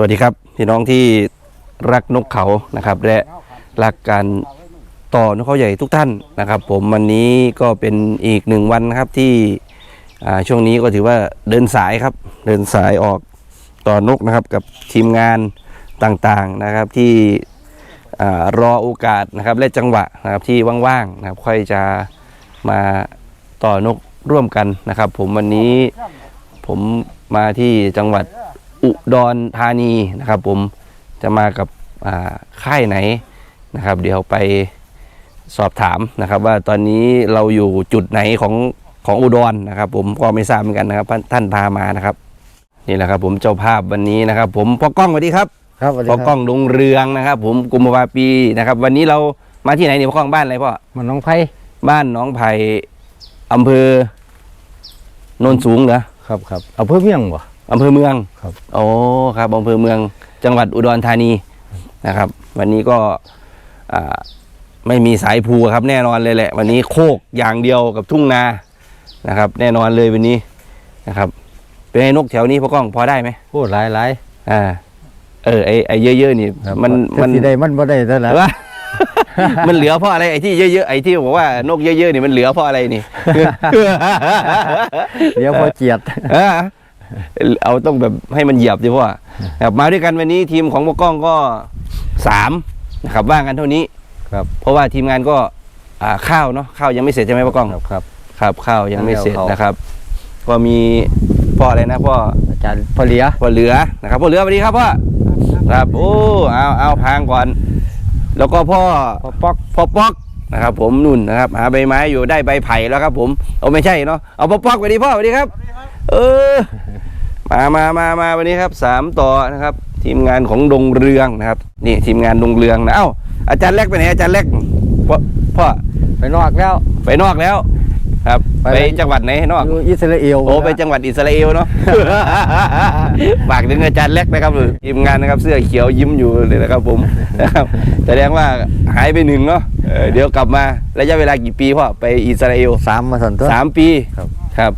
วัสดีครับพี่น้องที่รักนกเขานะครับ และรักการต่อนกเขาใหญ่ทุกท่านนะครับ ผมวันนี้ก็เป็นอีกหนึ่งวันนะครับที่ช่วงนี้ก็ถือว่าเดินสายครับ เดินสายออกต่อนกนะครับกับทีมงานต่างๆนะครับที่อรอโอกาสนะครับและจังหวะนะครับที่ว่างๆนะครับค่อยจะมาต่อนกร่วมกันนะครับ ผมวันนี้ผมมาที่จังหวัด อุดรธานีนะครับผมจะมากับอ่าค่ายไหนนะครับ เดี๋ยวไปสอบถามนะครับว่าตอนนี้เราอยู่จุดไหนของของอุดรนะครับ ผมก็ไม่ทราบเหมือนกันนะครับ ท่านท่านพามานะครับ นี่แหละครับผมเจ้าภาพวันนี้นะครับ ผมพ่อกล้องสวัสดีครับครับสวัสดีพ่อคกล้รับองดงเรืองนะครับ ผมกุมภาวาปีนะครับ วันนี้เรามาที่ไหนเนี่ยพ่อกล้องบ้านอะไรพ่อมันน้องไผ่บ้านหน้องไผ่อำเภอโนนสูงเหรอครับครับเอาเพื่อเมี่ยงบ่ อำเภอเมืองครับ โอ้ครับอำเภอเมืองจังหวัดอุดรธานีนะครับ วันนี้ก็อ่าไม่มีสายภูครับแน่นอนเลยแหละ วันนี้โคกอย่างเดียวกับทุ่งนานะครับ แน่นอนเลยวันนี้นะครับ เป็นไงนกแถวนี้พ่อกล้องพอได้ไหมโอ้หลายหลายอ่า เออไอไอเยอะๆนี่ครับมันมัมันนสิได้มันบ่ได้แต่ละว่า มันเหลือเพราะอะไรไอ้ที่เยอะๆไอ้ที่บอกว่านกเยอะๆนี่มันเหลือเพราะอะไรนี่ เดี๋ยวพอเจียด เออ เอาต้องแบบให้มันเหยียบดิพ่อครับมาด้วยกันวันนี้ทีมของพวกกล้องก็สามนะครับว่างกันเท่านี้ครับ เพราะว่าทีมงานก็อ่าข้าวเนาะข้าวยังไม่เสร็จใช่ไหมพ่อกล้องครับครับครับข้าวยังไม่เสร็จข้าวนะครับ ก็มีพ่ออะไรนะพ่ออาจารย์พอเหลียพ่อเหลือนะครับพ่อเหลือสวัสดีครับพ่อครับโอ้เอาเอาพางก่อน แล้วก็พ่อพอปอกพ่อป๊อกนะครับ ผมนุ่นนะครับ หาใบไม้อยู่ได้ใบไผ่แล้วครับ ผมเอาไม่ใช่เนาะเอาพ่อป๊อกสวัสดีพ่อสวัสดีครับ เออ มามามามาวันนี้ครับสามต่อนะครับ ทีมงานของดงเรืองนะครับ นี่ทีมงานดงเรืองนะเอ้าอาจารย์เล็กไปไหนอาจารย์เล็กพ่อพ่อไปนอกแล้วไปนอกแล้ว ครับไปไปจังหวัดไหนนอกอยู่อิสราเอลโอ้ไปจังหวัดอิสราเอลเนาะฝากถึงอาจารย์เล็กนะครับทีมงานนะครับเสื้อเขียวยิ้มอยู่เลยนะครับ ผมนะครับแสดงว่าหายไปหนึ่งเนาะเออเดี๋ยวกลับมาระยะเวลากี่ปีพ่อไปอิสราเอลสามมาสันตัวสามปีครับครับ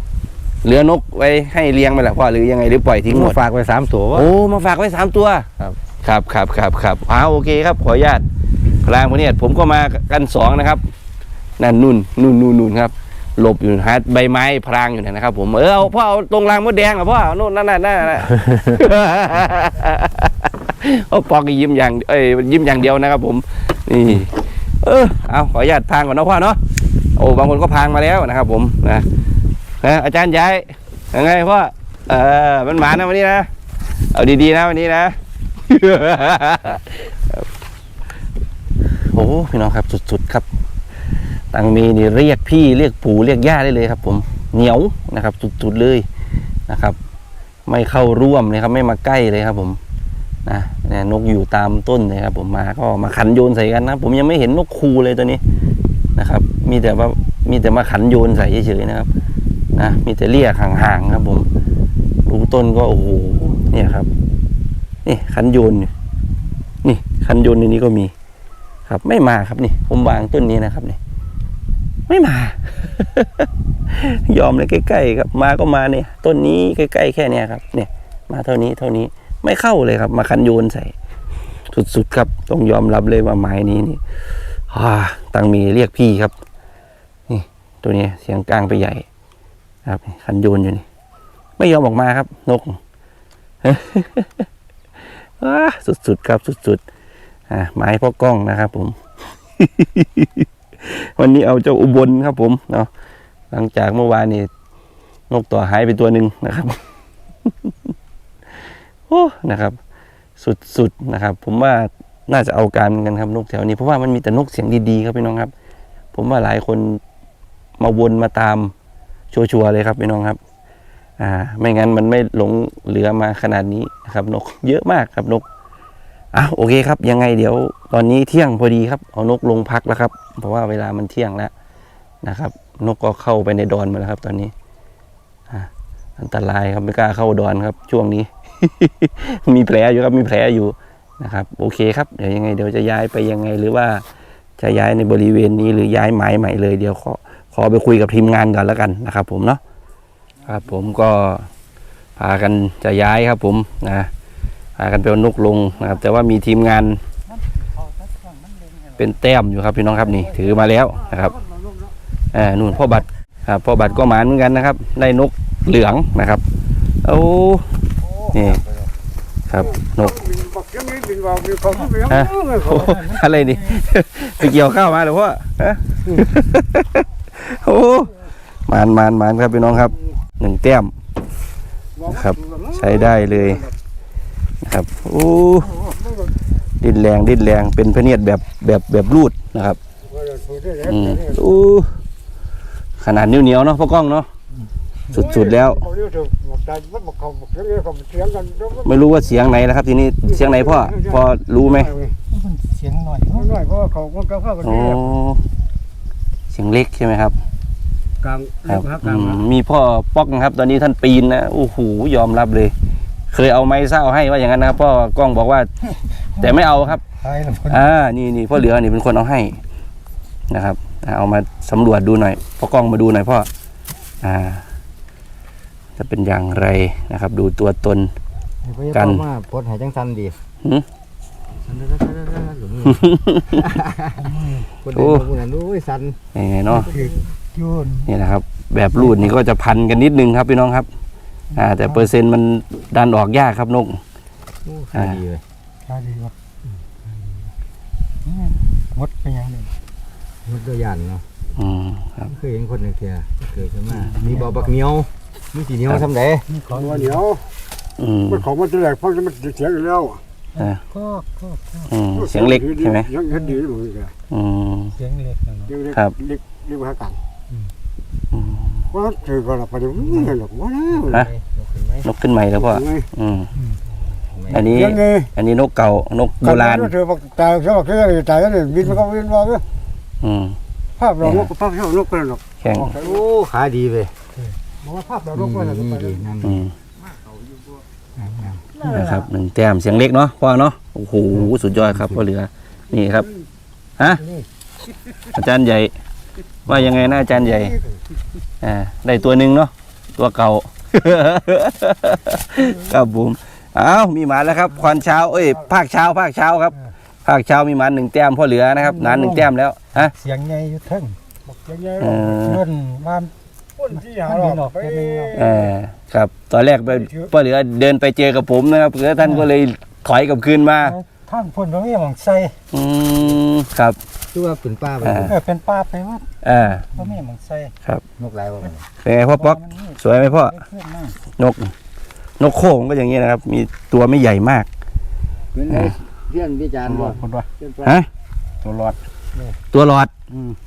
เหลือนกไว้ให้เลี้ยงไปแหละพ่อหรือยังไงหรือปล่อยทิ้งหมมาดฝากไว้สามตัววะ โอ้มาฝากไว้สามตัวครับ ครับครับครับครับอ้าวโอเคครับขออนุญาตพลางพระเนียดผมก็มากันสองนะครับนั่นนุ่นนุ่นนุ่นนุ่นครับหลบอยู่หาใบไม้พรางอยู่เนี่ยนะครับผมเออเอาพ่อเอาตรงรางมดแดงอะพ่อเอาโน่นนั่นน่ะนั่นน่ะเอาปอกยิ้มอย่างเอ้ยยิ้มอย่างเดียวนะครับ ผมนี่เออเอาขออนุญาตพางก่อนนะพ่อเนาะโอ้บางคนก็พางมาแล้วนะครับ ผมนะ นะอาจารย์ย้ายยังไงพ่อเออมันหมานะวันนี้นะเอาดีๆนะวันนี้นะโอ้พี่น้องครับสุดๆครับตังมีนี่เรียกพี่เรียกปู่เรียกย่าได้เลยครับ ผมเหนียวนะครับสุดๆเลยนะครับ ไม่เข้าร่วมเลยครับ ไม่มาใกล้เลยครับ ผมนะเนี่ยนกอยู่ตามต้นเลยครับ ผมมาก็มาขันโยนใส่กันนะ ผมยังไม่เห็นนกคูเลยตัวนี้นะครับ มีแต่ว่ามีแต่มาขันโยนใส่เฉยๆนะครับ นะมีแต่เรียกห่างๆครับผมดูต้นก็โอ้โหเนี่ยครับ นี่ขันโยนอยู่นี่ขันโยนในนี้ก็มี ครับ ไม่มาครับนี่ ผมวางต้นนี้นะครับนี่ไม่มา ยอมเลยใกล้ๆครับ มาก็มาเนี่ย ต้นนี้ใกล้ๆแค่เนี้ยครับ เนี่ย มาเท่านี้เท่านี้ไม่เข้าเลยครับ มาคันโยนใส่ สุดๆครับ ต้องยอมรับเลยว่าไม้นี้นี่อ่าตังมีเรียกพี่ครับ นี่ ตัวนี้เสียงกลางไปใหญ่ ครับคันโยนอยู่นี่ ไม่ยอมออกมาครับ นกสุดๆครับสุดๆอ่าไม้พ่อกล้องนะครับ ผม วันนี้เอาเจ้าอุบลครับ ผมเนาะหลังจากเมื่อวานนี่นกตัวหายไปตัวหนึ่งนะครับโอ้นะครับสุดๆนะครับ ผมว่าน่าจะเอาการกันครับนกแถวนี้เพราะว่ามันมีแต่นกเสียงดีๆครับพี่น้องครับ ผมว่าหลายคนมาวนมาตาม ชัวร์ๆเลยครับพี่น้องครับ อ่า ไม่งั้นมันไม่หลงเหลือมาขนาดนี้นะครับ นกเยอะมากครับนกอะโอเคครับ ยังไงเดี๋ยวตอนนี้เที่ยงพอดีครับ เอานกลงพักแล้วครับ เพราะว่าเวลามันเที่ยงแล้วนะครับ นกก็เข้าไปในดอนมาแล้วครับ ตอนนี้อะอันตรายครับไม่กล้าเข้าดอนครับ ช่วงนี้ มีแผลอยู่ครับมีแผลอยู่นะครับ โอเคครับเดี๋ยวยังไง เดี๋ยวจะย้ายไปยังไง หรือว่าจะย้ายในบริเวณนี้หรือย้ายหมายใหม่เลยเดี๋ยวขอ ขอไปคุยกับทีมงานก่อนแล้วกันนะครับ ผมเนาะครับผมก็พากันจะย้ายครับ ผมนะพากันไปเอานกลงนะครับ แต่ว่ามีทีมงานเป็นแต้มอยู่ครับพี่น้องครับนี่ถือมาแล้วนะครับอ่านู่นพ่อบัตรครับพ่อบัตรก็หมานเหมือนกันนะครับ ได้นกเหลืองนะครับโอ้นี่ครับนกอะไรนี่ไปเกี่ยวข้าวมาหรือพ่อฮะ โอ้หมานหมานหมานครับพี่น้องครับหนึ่งแต้มครับ ใช้ได้เลยนะครับโอ้ดิ้นแรงดิ้นแรงเป็นพะเนียดแบบแบบแบบรูดนะครับอืมโอ้ขนาดนิ้วเหนียวๆเนาะพ่อกล้องเนาะสุดๆแล้ว ไม่รู้ว่าเสียงไหนนะครับ ทีนี้เสียงไหนพ่อพอรู้ไหมเสียงหน่อยหน่อยเพราะว่าเขาก็เข้ากันโอ้ เสียงเล็กใช่ไหมครับกลางครับกอืลางมมีพ่อป๊อกนะครับ ตอนนี้ท่านปีนนะโอ้โหยอมรับเลย เคยเอาไม้เศร้าให้ว่าอย่างนั้นนะครับพ่อกล้องบอกว่า แต่ไม่เอาครับใช่แล้วอ่า นี่นี่พ่อเหลือนี่เป็นคนเอาให้นะครับอ่าเอามาสำรวจดูหน่อยพ่อกล้องมาดูหน่อยพ่อ อ่า จะเป็นอย่างไรนะครับ ดูตัวตน กัน มาปลดหายจังสันดีหืมสันสันสันสันสันหลุม คนโอ้เดินมาบุญนั้นโอ้ยสันยังไงเนาะยูนนี่นะครับ แบบรูดนี่ก็จะพันกันนิดนึงครับพี่น้องครับ อ่า แต่เปอร์เซ็นต์มันดันออกยากครับนกโอ้ขายดีเลยใช่ดีวะมดเป็นยังไงมุดตัวยันเนาะอืมครับเคยเห็นคนหนึ่งเทียเกิดขึ้นมามีบ่อบักเหนียวมีสีเหนียวทำไดมีของตัวเหนียวอืมมันของมันจะแหลกเพราะมันเสียงอยู่แล้ว อ่าก็ก็อืมเสียงเล็กใช่ไหมยังเห็นดีอยู่เลยอืม เสียงเล็กนะยังเล็กครับ เล็กเล็กกว่ากันอืมว่าถือก็ละประเดี๋ยวไม่เห็นหรอกว่าแล้วฮะนกขึ้นใหม่แล้วพ่ออืม อันนี้ ยังไงอันนี้นกเก่านกโบราณเธอบอกตายเขาบอกเขาจะตายแล้วเนี่ยบินมันก็บินว่าอืม ภาพเรานกภาพเรานกเป็นหรอกแข็ง โอ้ขายดีเลยบอกว่าภาพเรานกเป็นหรอกนี่ดีนั่นอืม นะครับหนึ่งแต้มเสียงเล็กเนาะพ่อเนาะโอ้โหสุดยอดครับพ่อเหลือ นี่ครับฮะอาจารย์ใหญ่ ว่ายังไงนะอาจารย์ใหญ่อ่าได้ตัวหนึ่งเนาะตัวเก่าครับผมอ้าวมีหมาแล้วครับควานเช้าเอ้ยภาคเช้าภาคเช้าครับภาคเช้ามีหมาหนึ่งแต้มพ่อเหลือนะครับนานหนึ่งแต้มแล้วฮะเสียงใหญ่อยู่ทั้งบอกยังไงเออเพื่อนบ้าน คนที่หามันหรมีอกหนอกไปแค่นึงเนาะเออครับ ตอนแรกไปพ่อเหลือเดินไปเจอกับผมนะครับแล้วท่านก็เลยถอยกลับคืนมาท่านพ่นตรงนี้หมองใส่อืมครับตัวาเป็นป้าไปอ่าเออเป็นป้าไปว่าอ่าตรงนี้หมองใส่นกลายว่ามันเป็นไงพ่อป๊อกมันนี่สวยไหมพ่อเพื่อนมากนก นกโค้งก็อย่างนี้นะครับ มีตัวไม่ใหญ่มากเป็นไงเพื่อนวิจารณ์บ่คนว่าฮะตัวหลอด ตัวหลอด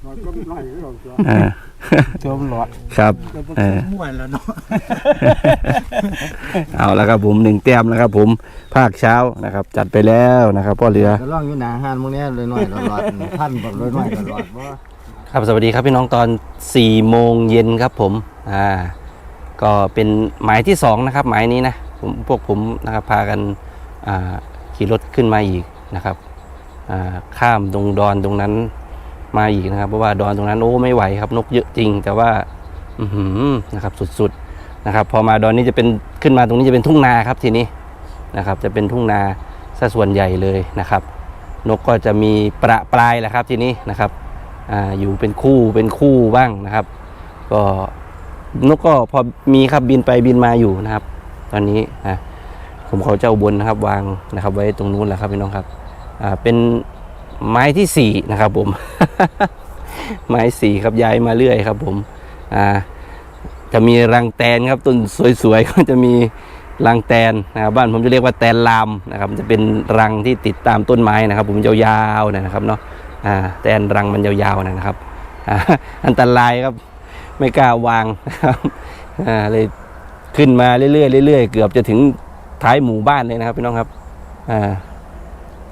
นอนก็ไม่น้อยหรอกอ่าตัวหลอดครับเออม่วนแล้วเนาะเอาแล้วครับผมหนึ่งแต้มแล้วครับ ผมภาคเช้านะครับ จัดไปแล้วนะครับพ่อเรือก็ล่องอยู่หนาหานมึงเนี้ยเลยน้อยหลอดๆพันบ่เลยน้อยหลอดๆบ่ครับสวัสดีครับพี่น้องตอน4ี่โมงเย็นครับผมอ่าก็เป็นหมายที่สองนะครับหมายนี้นะผมพวกผมนะครับพากันอ่าขี่รถขึ้นมาอีกนะครับอ่า ข้ามตรงดอนตรงนั้นมาอีกนะครับ เพราะว่าดอนตรงนั้นโอ้ไม่ไหวครับ นกเยอะจริง แต่ว่าอือหือนะครับสุดๆนะครับ พอมาดอนนี้จะเป็นขึ้นมาตรงนี้จะเป็นทุ่งนาครับทีนี้นะครับ จะเป็นทุ่งนาซะส่วนใหญ่เลยนะครับ นกก็จะมีประปรายแหละครับทีนี้นะครับออยู่เป็นคู่เป็นคู่บ้างนะครับ ก็นกก็พอมีครับบินไปบินมาอยู่นะครับ ตอนนี้นะผมเขาเจ้าบนนะครับ วางนะครับ ไว้ตรงนู้นแหละครับพี่น้องครับ เป็นไม้ที่สี่นะครับผม ไม้สี่ครับย้ายมาเรื่อยครับผมอ่าจะมีรังแตนครับต้นสวยๆก็จะมีรังแตนนะครับบ้านผมจะเรียกว่าแตนลามนะครับจะเป็นรังที่ติดตามต้นไม้นะครับ ผมยาวๆนะครับเนาะอ่าแตนรังมันยาวๆนะครับอ่าอันตรายครับไม่กล้าวางนะครับอ่าเลยขึ้นมาเรื่อยๆเรื่อยๆเกือบจะถึงท้ายหมู่บ้านเลยนะครับพี่น้องครับอ่า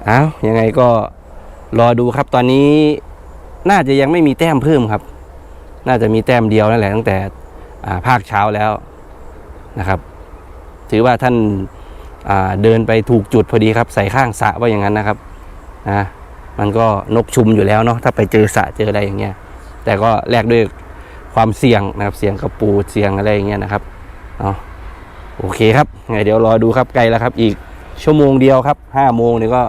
เอายังไงก็รอดูครับตอนนี้น่าจะยังไม่มีแต้มเพิ่มครับ น่าจะมีแต้มเดียวนั่นแหละตั้งแต่ภาคเช้าแล้วนะครับ ถือว่าท่านาเดินไปถูกจุดพอดีครับ ใส่ข้างสะว่าอย่างนั้นนะครับอ่ามันก็นกชุมอยู่แล้วเนาะถ้าไปเจอสะเจออะไรอย่างเงี้ย แต่ก็แลกด้วยความเสี่ยงนะครับเสี่ยงกระปูเสี่ยงอะไรอย่างเงี้ยนะครับเนาะโอเคครับไงเดี๋ยวรอดูครับใกลแล้วครับ อีกชั่วโมงเดียวครับห้าโมงนี่ก็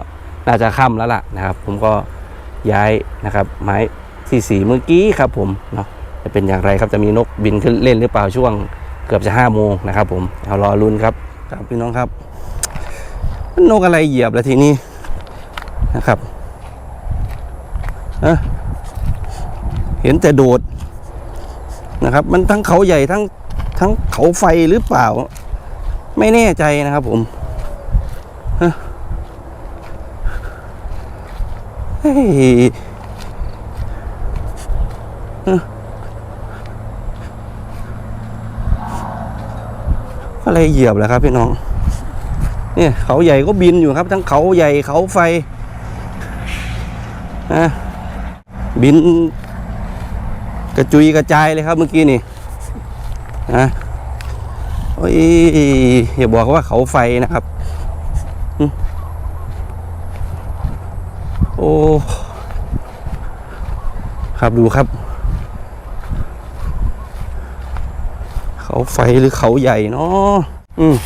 น่าจะค่ำแล้วล่ะนะครับ ผมก็ย้ายนะครับไม้ที่สีเมื่อกี้ครับผมเนาะจะเป็นอย่างไรครับจะมีนกบินขึ้นเล่นหรือเปล่าช่วงเกือบจะห้าโมงนะครับผมเอารอลุนครับครับพี่น้องครับ นกอะไรเหยียบแล้วทีนี้นะครับเห็นแต่โดดนะครับ มันทั้งเขาใหญ่ทั้งทั้งเขาไฟหรือเปล่า ไม่แน่ใจนะครับผมเอ้ อเฮ้ยเอ้ออะไรเหยียบแล้วครับพี่น้อง เนี่ยเขาใหญ่ก็บินอยู่ครับ ทั้งเขาใหญ่เขาไฟนะบินกระจุยกระจายเลยครับเมื่อกี้นี่นะโอ้ยอย่าบอกว่าเขาไฟนะครับหึโอ้ครับดูครับ เขาไฟหรือเขาใหญ่เนาะอืม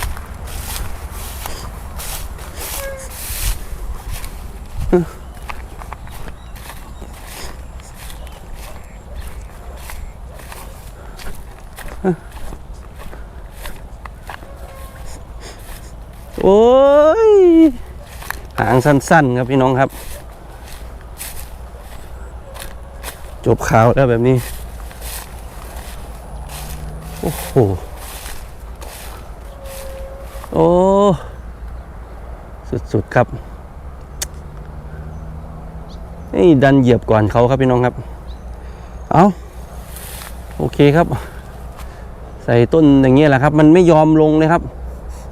โอ้ย หางสั้นๆ ครับพี่น้องครับ จ บข่าวแล้วแบบนี้ โอ้โห โอ้ สุดๆครับ นี่ดันเหยียบก่อนเขาครับพี่น้องครับ เอาโอเคครับ ใส่ต้นอย่างเงี้ยแหละครับ มันไม่ยอมลงเลยครับ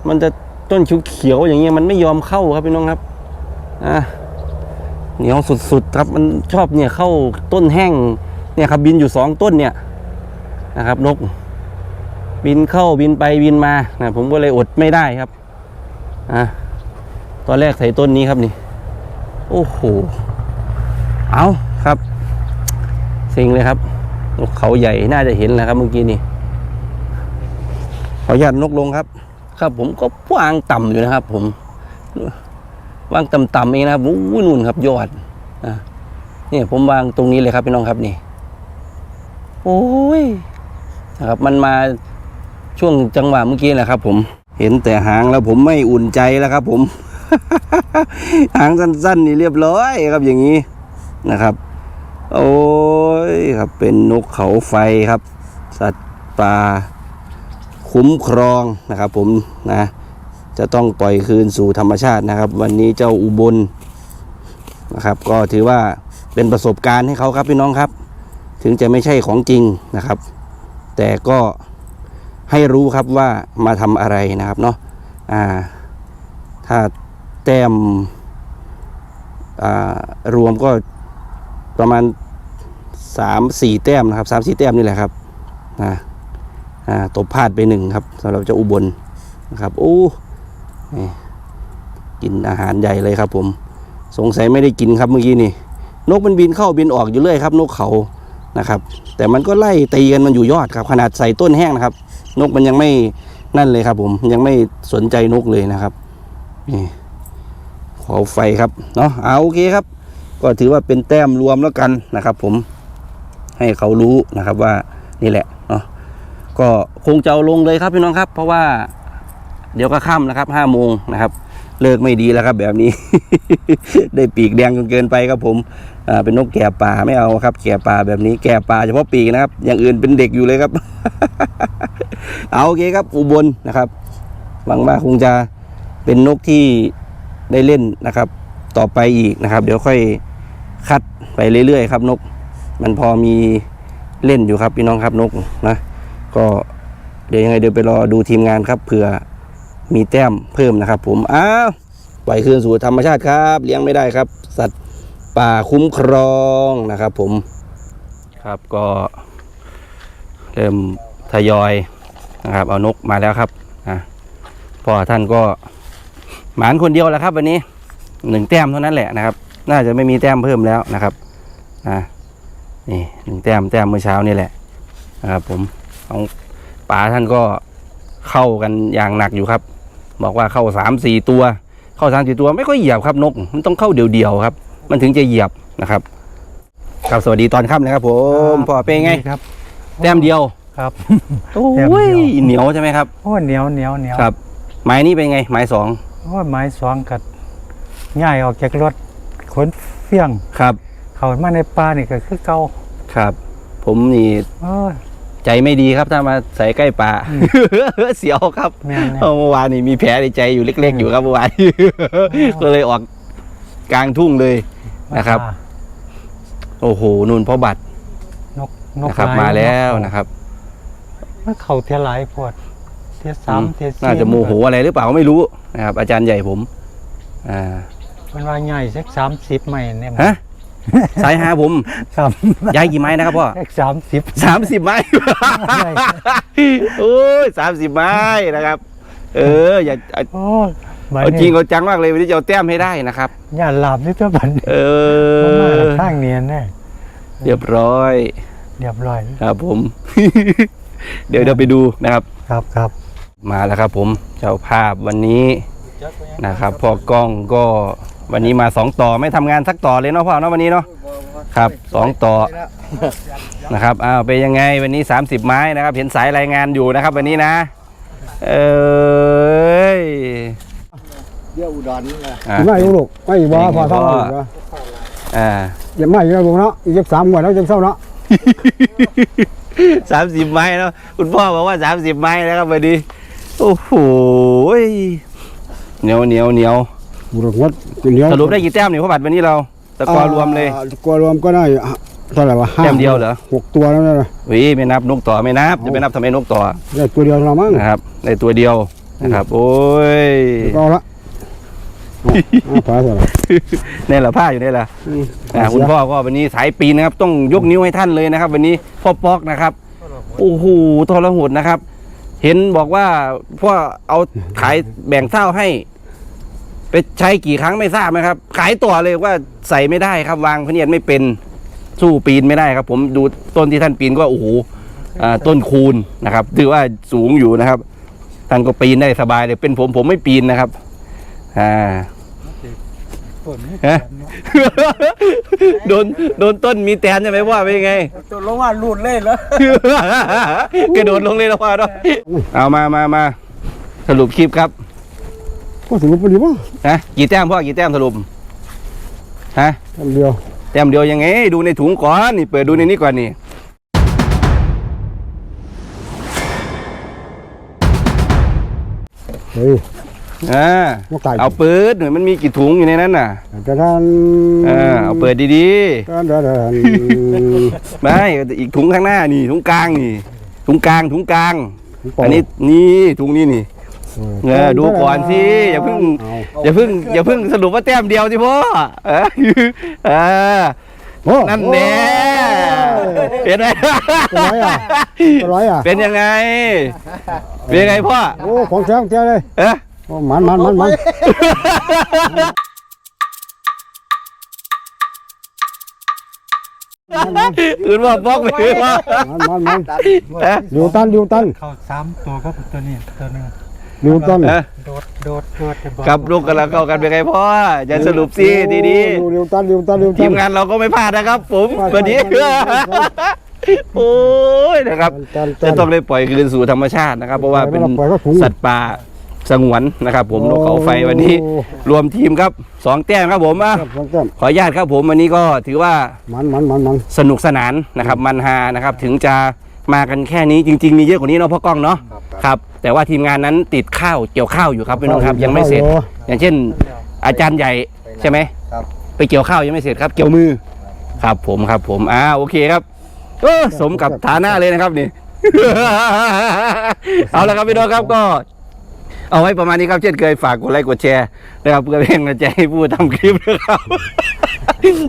มันจะต้นเขียวๆอย่างเงี้ยมันไม่ยอมเข้าครับพี่น้องครับ อะ เหนียวสุดๆครับมันชอบเนี่ยเข้าต้นแห้งเนี่ยครับบินอยู่สองต้นเนี่ยนะครับนก บินเข้าบินไปบินมานะผมก็เลยอดไม่ได้ครับอะตอนแรกใส่ต้นนี้ครับนี่ โอ้โหเอาครับสิงเลยครับนกเขาใหญ่น่าจะเห็นแหละครับเมื่อกี้นี่ขออนุญาตนกลงครับ ครับผมก็วางต่ำอยู่นะครับ ผม วางต่ำๆเองนะครับอู้นู่นครับยอดอะนี่ผมวางตรงนี้เลยครับพี่น้องครับนี่ โอ้ยนะครับมันมาช่วงจังหวะเมื่อกี้แหละครับ ผมเห็นแต่หางแล้วผมไม่อุ่นใจแล้วครับ ผม หางสั้นๆ นี่เรียบร้อยครับอย่างนี้นะครับ โอ้ยครับเป็นนกเขาไฟครับ สัตว์ป่าคุ้มครองนะครับ ผมนะ จะต้องปล่อยคืนสู่ธรรมชาตินะครับ วันนี้เจ้าอุบลนะครับ ก็ถือว่าเป็นประสบการณ์ให้เขาครับพี่น้องครับ ถึงจะไม่ใช่ของจริงนะครับ แต่ก็ให้รู้ครับว่ามาทำอะไรนะครับเนาะอ่าถ้าแต้มอ่ารวมก็ประมาณสามสี่แต้มนะครับสามสี่แต้มนี่แหละครับนะอ่าตบพลาดไปหนึ่งครับสำหรับเจ้าอุบลนะครับโอ้ กินอาหารใหญ่เลยครับ ผม สงสัยไม่ได้กินครับเมื่อกี้นี่ นกมันบินเข้าบินออกอยู่เรื่อยครับ นกเขานะครับ แต่มันก็ไล่ตีกันมันอยู่ยอดครับ ขนาดใส่ต้นแห้งนะครับ นกมันยังไม่นั่นเลยครับ ผมยังไม่สนใจนกเลยนะครับนี่ขอไฟครับเนาะเอาโอเคครับ ก็ถือว่าเป็นแต้มรวมแล้วกันนะครับ ผมให้เขารู้นะครับว่านี่แหละเนาะก็คงจะเอาลงเลยครับพี่น้องครับ เพราะว่า เดี๋ยวก็ค่ำแล้วครับห้าโมงนะครับ เลิกไม่ดีแล้วครับ แบบนี้ ได้ปีกแดงจนเกินไปครับผมเป็นนกแก่ป่าไม่เอาครับ แก่ป่าแบบนี้แก่ป่าเฉพาะปีกนะครับ อย่างอื่นเป็นเด็กอยู่เลยครับ เอาโอเคครับ อุบลนะครับหวังว่าคงจะเป็นนกที่ได้เล่นนะครับ ต่อไปอีกนะครับ เดี๋ยวค่อยคัดไปเรื่อยๆครับ นก มันพอมีเล่นอยู่ครับพี่น้องครับนกนะ ก็เดี๋ยวยังไงเดี๋ยวไปรอดูทีมงานครับเผื่อ มีแต้มเพิ่มนะครับ ผมอ้าวปล่อยคืนสู่ธรรมชาติครับ เลี้ยงไม่ได้ครับ สัตว์ป่าคุ้มครองนะครับ ผมครับก็ เริ่มทยอยนะครับ เอานกมาแล้วครับอะพ่อท่านก็หมานคนเดียวแหละครับ วันนี้หนึ่งแต้มเท่านั้นแหละนะครับ น่าจะไม่มีแต้มเพิ่มแล้วนะครับอะนี่หนึ่งแต้มแต้มเมื่อเช้านี่แหละนะครับ ผมของป๋าท่านก็เข้ากันอย่างหนักอยู่ครับ บอกว่าเข้าสามสี่ตัว เข้าสามสี่ตัวไม่ค่อยเหยียบครับนก มันต้องเข้าเดี่ยวๆครับ มันถึงจะเหยียบนะครับ ครับสวัสดีตอนค่ำนะครับผมพ่อเป็นไงครับ แต้มเดียวครับโอ้แต้มเดียยวเหนียวใช่ไหมครับโอ้เหนียวเหนียวเหนียวครับไม้นี้เป็นไงไม้สองโอ้ไม้สองกัดง่ายออกจากรถขนเฟี้ยงครับ เข้ามาในป่านี่ก็คือเก่าครับ ผมนี่โอ้ย ใจไม่ดีครับถ้ามาใส่ใกล้ป่าอืมเสียวครับแม่นเนี่ยเมื่อวานนี่มีแผลในใจอยู่เล็ก ๆ อยู่ครับเมื่อวานก็เลยออกกลางทุ่งเลยนะครับ โอ้โหนุ่นพ่อบัตรนกนกนะครับหยมาแล้วกนะครับมันเข้าเท่าหลายพวดเท่าสามอืมเท่าสี่น่าจะโมโหอะไรหรือเปล่าก็ไม่รู้นะครับ อาจารย์ใหญ่ผม อ่ามันว่าใหญ่สักสามสิบไม่เนี่ยฮะ สายหาผมครับย้ายกี่ไม้นะครับพ่อสักสามสิบสามสิบไม้โอ้ยสามสิบไม้นะครับ เออ อย่าเอาโอ้ยบัดเอานี้จริงเอาจังมากเลยวันนี้จะเอาแต้มให้ได้นะครับอย่าหลับนี่ตัวบันเอมันมาอทางเนียนแน่เรียบร้อย เรียบร้อยครับผม เดี๋ยวเดี๋ยวไปดูนะครับ ครับครับมาแล้วครับผมเจ้าภาพวันนี้นะครับพ่อกล้องก็ วันนี้มาสองต่อไม่ทำงานสักต่อเลยเนาะพ่อเนาะวันนี้เนาะครับสองต่อนะครับอ้าวเป็นยังไงวันนี้ 30 ไม้นะครับ เห็นสายรายงานอยู่นะครับ วันนี้นะ เอ้ยเดี๋ยวอุดรนี่แหละอะไม่รู้ลูกไม่บ่พอเท่าไหร่ก็อ่าอย่าไม่ก็ลูกเนาะอีกสามวันแล้วจะเศร้าเนาะสามสิบไม้เนาะคุณพ่อบอกว่าสามสิบไม้นะครับวันนี้โอ้โหเหนียวเหนียวเหนียว บุรุษวัดเหนียวสรุปได้กี่แต้มเนี่ยพ่อบัตรวันนี้เราตะกอรวมเลยอ่าตะกอรวมก็ได้เท่าไหร่วะห้าแต้มเดียวเหรอหกตัวแล้วนะวิไม่นับนกต่อไม่นับจะไปนับทำไมนกต่อได้ตัวเดียวเรามั้งนะครับในตัวเดียวนะครับ โอ้ยก็เอาละเอาเอาพอเท่าไหร่นี่แหละผ้าอยู่นี่แหละอืมอ่าคุณพ่อก็วันนี้สายปีนนะครับ ต้องยกนิ้วให้ท่านเลยนะครับ วันนี้พ่อป๊อกนะครับโอ้โหทรหดนะครับ เห็นบอกว่าพ่อเอาขายแบ่งเท่าให้ ไปใช้กี่ครั้งไม่ทราบนะครับ ขายต่อเลยว่าใส่ไม่ได้ครับวางพเนียดไม่เป็นสู้ปีนไม่ได้ครับ ผมดูต้นที่ท่านปีนก็โอ้โหอ่าต้นคูณนะครับ ถือว่าสูงอยู่นะครับท่านก็ปีนได้สบายเลยเป็นผมผมไม่ปีนนะครับ อ่าฮะโดนโดนต้นมีแตนใช่ไหมว่าเป็นไงตัวลงว่าลูดเล่นแล้วกระโดดลงเลยแล้วว่าเนาะเอามามามาสรุปคลิปครับ ก็สรุปไปดีป่ะฮะกี่แต้มพ่อกี่แต้มสรุปฮะอันเดียวแต้มเดียวยังไง ดูในถุงก่อนนี่เปิดดูในนี้ก่อนนี่เฮ้ยอ่านกไก่เอาเปิดหน่อยมันมีกี่ถุงอยู่ในนั้นน่ะแต่ท่านเออเอาเปิดดีเดินเดินเดินๆไม่อีกถุงข้างหน้านี่ถุงกลางนี่ถุงกลางถุงกลางปอันนี้นี่ถุงนี้นี่ เออดูก่อนสิอย่าเพิ่งเอย่าเพิ่งอย่าเพิ่งสรุปว่าแต้มเดียวสิพ่อเออเออโอ้นั่นแน่เป็นไงเป็นไรอะเป็นไรอะเป็นยังไง เป็นยังไงพ่อโอ้ของแท้ของแท้เลยเอ๊ะโอ้มันมันมันมันมันคืนว่าบล็อกเลยว่ามันมันมันเอ๊ะดิวตันดิวตันเข้าสามตัวก็ตัวนี้ตัวหนึง ดิวตันเอ๊ะโดดโดดโดดจะอกกับลูกกันแล้วเข้ากันเป็นไงพ่ออย่าสรุปสิดีดิวตันดิวตันดิวๆตัทีนมงานเราก็ไม่พลาดนะครับ ผมพลาดวันนี้พลาดพลาดพลาดโอ้ยนะครับตันจะต้องได้ปล่อยคืนสู่ธรรมชาตินะครับ เพราะว่าเป็นปล่อยก็ถุงสัตว์ป่าสงวนนะครับ ผมนกเขาไฟวันนี้โอ้รวมทีมครับสองแต้มครับผมอะแต้มสองแต้มขออนุญาตครับผมวันนี้ก็ถือว่ามันมันมันมันสนุกสนานนะครับ มันฮานะครับ ถึงจะ มากันแค่นี้จริง ๆ มีเยอะกว่านี้เนาะพ่อกล้องเนาะครับแต่ว่าทีมงานนั้นติดข้าวเกี่ยวข้าวอยู่ครับพี่น้องครับยังไม่เสร็จ อย่างเช่น อาจารย์ใหญ่ใช่ไหมครับไปเกี่ยวข้าวยังไม่เสร็จครับ เกี่ยวมือครับผมครับผมอ่าโอเคครับเออสมกับฐานะเลยนะครับนี่ เอาละครับพี่น้องครับก็ เอาไว้ประมาณนี้ครับเช่นเคยฝากกดไลค์กดแชร์นะครับเพื่อเป็นกำลังใจให้ผู้ทำคลิปนะครับ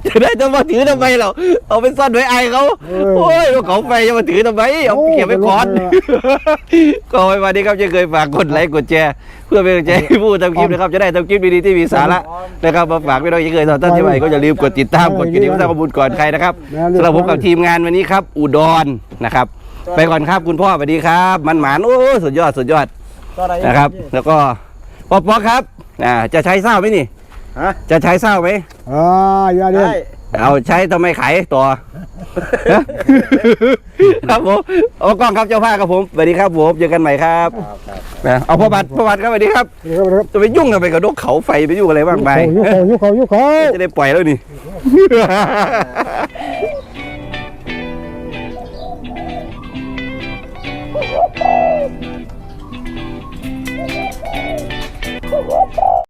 จะได้จะมาถือทำไมเราเอาไปซ่อนไว้ไอายเขาเออโอ้ยว่าเขาไฟจะมาถือทำไมเอาไปเก็บไว้ก่อนโอ้ก็ไว้วันนี้ครับจะเคยฝากกดไลค์กดแชร์เพื่อเป็นกำลังใจให้ผู้ทำคลิปนะครับจะได้ทำคลิปดีๆที่มีสาระนะครับมาฝากพี่น้องที่เคยตอนท่านที่ใหม่ก็อย่าลืมกดติดตามกดกระดิ่งเพื่อสร้างข้อมูลก่อนใครนะครับสำหรับผมกับทีมงานวันนี้ครับ อุดรนะครับ ไปก่อนครับคุณพ่อสวัสดีครับ มันหมานโอ้สุดยอดสุดยอด นะครับ แล้วก็ปอปอครับอ่าจะใช้เศร้าไหมนี่ ฮะจะใช้เศร้าไหมอ่าอย่าเด่นได้เอาใช้ทำไมขายต่อ ครับผมเอากล้องครับเจ้าภาพครับผมสวัสดีครับผมเจอกันใหม่ครับครับครับนะเอาพ่อบัตรพ่อบัตรครับสวัสดีครับเดี๋ยวครับจะไปยุ่งกันไปกับนกเขาไฟไปยุ่งอะไรบ้างไป ยุกเขายุกเขายุกเขาจะได้ปล่อยแล้วนี่